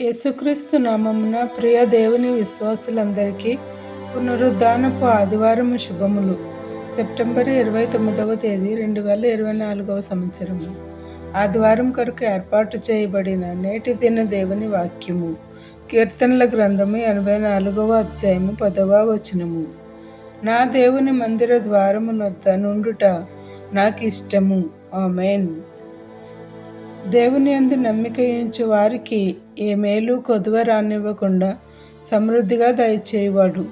యేసుక్రీస్తు నామమున ప్రియ దేవుని విశ్వాసులందరికీ పునరుద్ధానపు ఆదివారం శుభములు. సెప్టెంబర్ ఇరవై తొమ్మిదవ తేదీ రెండు వేల ఇరవై నాలుగవ సంవత్సరము. ఆదివారం కొరకు ఏర్పాటు చేయబడిన నేటి దిన దేవుని వాక్యము. కీర్తనల గ్రంథము ఎనభై నాలుగవ అధ్యాయము పదవ వచనము. నా దేవుని మందిర ద్వారమునొద్ద నుండుట నాకు ఇష్టము ఆమెన్. దేవుని అందు నమ్మిక ఉంచు వారికి ఏ మేలు కొదువ రానివ్వకుండా సమృద్ధిగా దయచేయవాడు.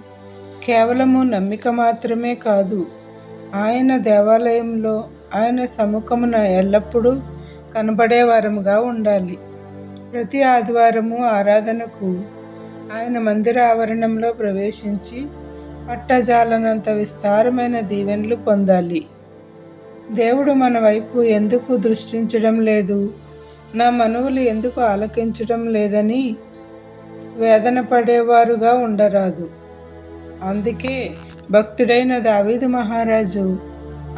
కేవలము నమ్మిక మాత్రమే కాదు ఆయన దేవాలయంలో ఆయన సముఖమున ఎల్లప్పుడూ కనబడేవారముగా ఉండాలి. ప్రతి ఆదివారము ఆరాధనకు ఆయన మందిర ఆవరణంలో ప్రవేశించి పట్టజాలనంత విస్తారమైన దీవెనలు పొందాలి. దేవుడు మన వైపు ఎందుకు దృష్టించడం లేదు? నా మనవులు ఎందుకు ఆలకించడం లేదని వేదన పడేవారుగా ఉండరాదు. అందుకే భక్తుడైన దావీదు మహారాజు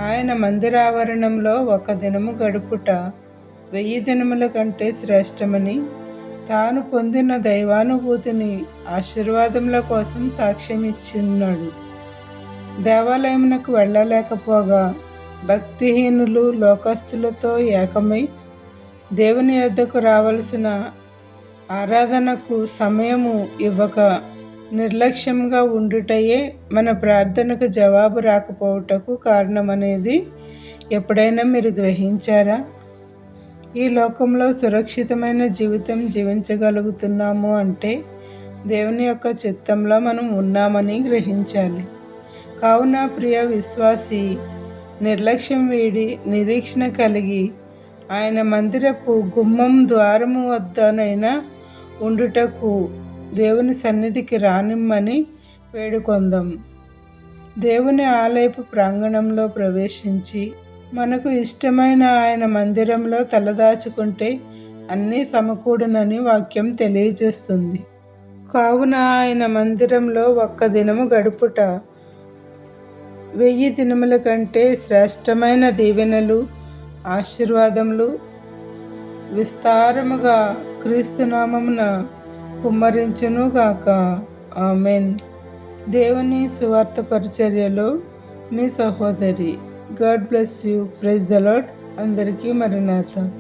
ఆయన మందిరావరణంలో ఒక దినము గడుపుట వెయ్యి దినముల కంటే శ్రేష్టమని తాను పొందిన దైవానుభూతిని ఆశీర్వాదముల కోసం సాక్ష్యం ఇచ్చిన్నాడు దేవాలయమునకు వెళ్ళలేకపోగా భక్తిహీనులు లోకస్తులతో ఏకమై దేవుని యొద్దకు రావలసిన ఆరాధనకు సమయము ఇవ్వక నిర్లక్ష్యంగా ఉండుటయే మన ప్రార్థనకు జవాబు రాకపోవటకు కారణమనేది ఎప్పుడైనా మీరు గ్రహించారా? ఈ లోకంలో సురక్షితమైన జీవితం జీవించగలుగుతున్నాము అంటే దేవుని యొక్క చిత్తంలో మనం ఉన్నామని గ్రహించాలి. కావున ప్రియ విశ్వాసి నిర్లక్ష్యం వీడి నిరీక్షణ కలిగి ఆయన మందిరపు గుమ్మం ద్వారము వద్దనైనా ఉండుటకు దేవుని సన్నిధికి రానిమ్మని వేడుకొందాం. దేవుని ఆలయపు ప్రాంగణంలో ప్రవేశించి మనకు ఇష్టమైన ఆయన మందిరంలో తలదాచుకుంటే అన్నీ సమకూడునని వాక్యం తెలియజేస్తుంది. కావున ఆయన మందిరంలో ఒక్క దినము గడుపుట వెయ్యి దినముల కంటే శ్రేష్టమైన దీవెనలు ఆశీర్వాదములు విస్తారముగా క్రీస్తునామమున కుమ్మరించునుగాక. ఆమెన్. దేవుని సువార్త పరిచర్యలో మీ సహోదరి. God bless you. Praise the Lord అందరికీ మరినాథ